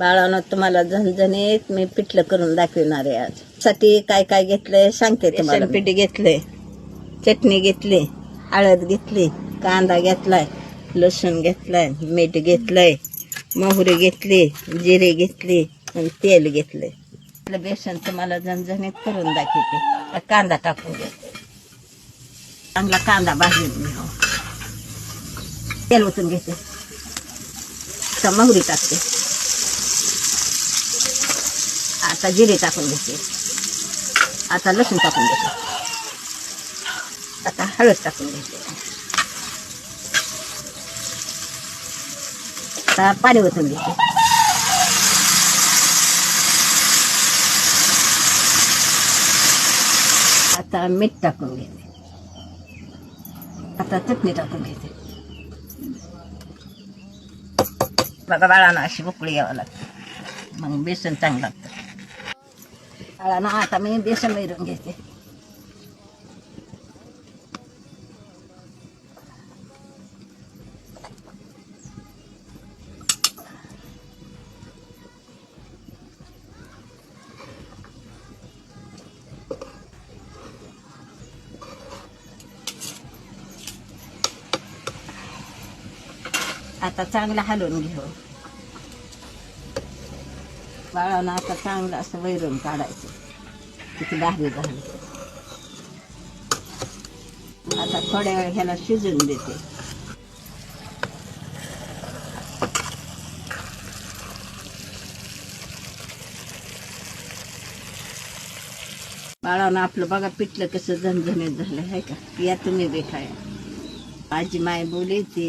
बाळानं तुम्हाला झणझणीत मी पिठलं करून दाखवणार आहे आज. साठी काय काय घेतलंय? सांगते तुम्हाला पीठ घेतलंय. चटणी घेतली हळद घेतली कांदा घेतलाय लसूण घेतलाय मीठ घेतलंय मोहरी घेतली जिरे घेतली आणि तेल घेतलंय. आपलं बेसन तुम्हाला झणझणीत करून दाखवते. कांदा टाकून घेते चांगला कांदा भाजून घ्या तेल ओतून घेते. मोहरी टाकते. आता जिरे टाकून घेते. आता लसूण टाकून घेते. आता हळद टाकून घेते. आता पाणी ओतून घेते. आता मीठ टाकून घेते. आता चटणी टाकून घेते. बघा बाळानं अशी उकळी यावं लागते. मग बेसन चांगलं लागतं. ना आता मी बेसन मिळून घेते आता चांगलं हलवून घेऊ बाळानं आता चांगलं असं वैरून काढायचं. तिथे दहावी झाली. आता थोड्या वेळ ह्याला शिजून देते. बाळानं आपलं बघा पिठलं कसं झणझणीत झालं आहे का? या तुम्ही बेखाया माझी माय बोली ती